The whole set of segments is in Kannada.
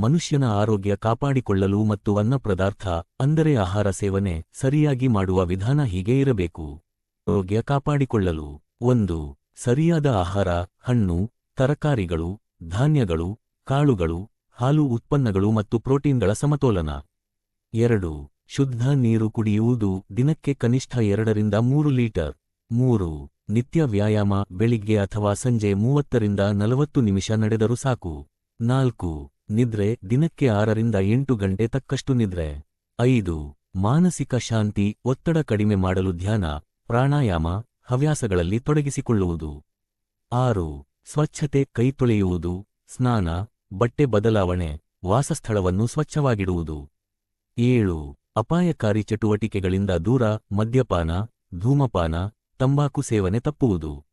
ಮನುಷ್ಯನ ಆರೋಗ್ಯ ಕಾಪಾಡಿಕೊಳ್ಳಲು ಮತ್ತು ಅನ್ನ ಪದಾರ್ಥ, ಅಂದರೆ ಆಹಾರ ಸೇವನೆ, ಸರಿಯಾಗಿ ಮಾಡುವ ವಿಧಾನ ಹೀಗೆ ಇರಬೇಕು. ಆರೋಗ್ಯ ಕಾಪಾಡಿಕೊಳ್ಳಲು. ಒಂದು, ಸರಿಯಾದ ಆಹಾರ, ಹಣ್ಣು, ತರಕಾರಿಗಳು, ಧಾನ್ಯಗಳು, ಕಾಳುಗಳು, ಹಾಲು ಉತ್ಪನ್ನಗಳು ಮತ್ತು ಪ್ರೋಟೀನ್ಗಳ ಸಮತೋಲನ. ಎರಡು, ಶುದ್ಧ ನೀರು ಕುಡಿಯುವುದು ದಿನಕ್ಕೆ ಕನಿಷ್ಠ ಎರಡರಿಂದ ಮೂರು ಲೀಟರ್. ಮೂರು, ನಿತ್ಯ ವ್ಯಾಯಾಮ, ಬೆಳಿಗ್ಗೆ ಅಥವಾ ಸಂಜೆ ಮೂವತ್ತರಿಂದ ನಲವತ್ತು ನಿಮಿಷ ನಡೆದರೂ ಸಾಕು. ನಾಲ್ಕು ನಿದ್ರೆ ದಿನಕ್ಕೆ ಆರರಿಂದ ಎಂಟು ಗಂಟೆ ತಕ್ಕಷ್ಟು ನಿದ್ರೆ. ಐದು, ಮಾನಸಿಕ ಶಾಂತಿ, ಒತ್ತಡ ಕಡಿಮೆ ಮಾಡಲು ಧ್ಯಾನ, ಪ್ರಾಣಾಯಾಮ, ಹವ್ಯಾಸಗಳಲ್ಲಿ ತೊಡಗಿಸಿಕೊಳ್ಳುವುದು. ಆರು, ಸ್ವಚ್ಛತೆ ಕೈ ತೊಳೆಯುವುದು, ಸ್ನಾನ, ಬಟ್ಟೆ ಬದಲಾವಣೆ, ವಾಸಸ್ಥಳವನ್ನು ಸ್ವಚ್ಛವಾಗಿಡುವುದು. ಏಳು, ಅಪಾಯಕಾರಿ ಚಟುವಟಿಕೆಗಳಿಂದ ದೂರ, ಮದ್ಯಪಾನ, ಧೂಮಪಾನ, ತಂಬಾಕು ಸೇವನೆ ತಪ್ಪುವುದು.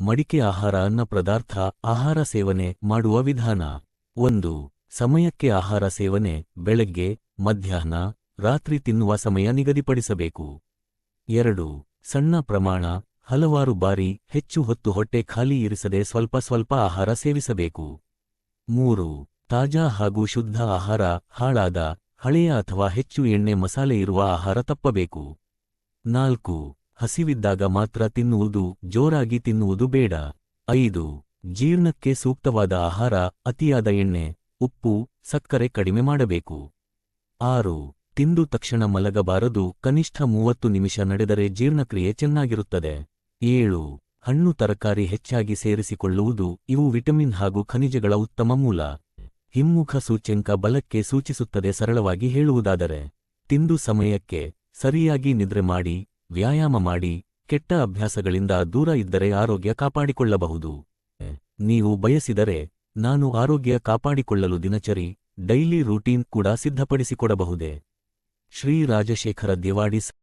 ಮಡಿಕೆ ಆಹಾರ, ಅನ್ನ ಪದಾರ್ಥ, ಆಹಾರ ಸೇವನೆ ಮಾಡುವ ವಿಧಾನ. ಒಂದು ಸಮಯಕ್ಕೆ ಆಹಾರ ಸೇವನೆ, ಬೆಳಗ್ಗೆ, ಮಧ್ಯಾಹ್ನ, ರಾತ್ರಿ ತಿನ್ನುವ ಸಮಯ ನಿಗದಿಪಡಿಸಬೇಕು. ಎರಡು, ಸಣ್ಣ ಪ್ರಮಾಣ, ಹಲವಾರು ಬಾರಿ ಹೆಚ್ಚು ಹೊತ್ತು ಹೊಟ್ಟೆ ಖಾಲಿ ಇರಿಸದೆ ಸ್ವಲ್ಪ ಸ್ವಲ್ಪ ಆಹಾರ ಸೇವಿಸಬೇಕು. ಮೂರು, ತಾಜಾ ಹಾಗೂ ಶುದ್ಧ ಆಹಾರ, ಹಾಳಾದ, ಹಳೆಯ ಅಥವಾ ಹೆಚ್ಚು ಎಣ್ಣೆ ಮಸಾಲೆ ಇರುವ ಆಹಾರ ತಪ್ಪಬೇಕು. ನಾಲ್ಕು, ಹಸಿವಿದ್ದಾಗ ಮಾತ್ರ ತಿನ್ನುವುದು, ಜೋರಾಗಿ ತಿನ್ನುವುದು ಬೇಡ. ಐದು, ಜೀರ್ಣಕ್ಕೆ ಸೂಕ್ತವಾದ ಆಹಾರ, ಅತಿಯಾದ ಎಣ್ಣೆ ಉಪ್ಪು ಸಕ್ಕರೆ ಕಡಿಮೆ ಮಾಡಬೇಕು. ಆರು, ತಿಂದು ತಕ್ಷಣ ಮಲಗಬಾರದು. ಕನಿಷ್ಠ ಮೂವತ್ತು ನಿಮಿಷ ನಡೆದರೆ ಜೀರ್ಣಕ್ರಿಯೆ ಚೆನ್ನಾಗಿರುತ್ತದೆ. ಏಳು, ಹಣ್ಣು ತರಕಾರಿ ಹೆಚ್ಚಾಗಿ ಸೇರಿಸಿಕೊಳ್ಳುವುದು ಇವು ವಿಟಮಿನ್ ಹಾಗೂ ಖನಿಜಗಳ ಉತ್ತಮ ಮೂಲ. ಹಿಮ್ಮುಖ ಸೂಚ್ಯಂಕ ಬಲಕ್ಕೆ ಸೂಚಿಸುತ್ತದೆ ಸರಳವಾಗಿ ಹೇಳುವುದಾದರೆ, ತಿಂದು ಸಮಯಕ್ಕೆ ಸರಿಯಾಗಿ ನಿದ್ರೆ ಮಾಡಿ, ವ್ಯಾಯಾಮ ಮಾಡಿ, ಕೆಟ್ಟ ಅಭ್ಯಾಸಗಳಿಂದ ದೂರ ಇದ್ದರೆ ಆರೋಗ್ಯ ಕಾಪಾಡಿಕೊಳ್ಳಬಹುದು. ನೀವು ಬಯಸಿದರೆ ನಾನು ಆರೋಗ್ಯ ಕಾಪಾಡಿಕೊಳ್ಳಲು ದಿನಚರಿ ಡೈಲಿ ರೂಟೀನ್ ಕೂಡ ಸಿದ್ಧಪಡಿಸಿಕೊಡಬಹುದೇ? ಶ್ರೀ ರಾಜಶೇಖರ ದಿವಾಡಿಸ್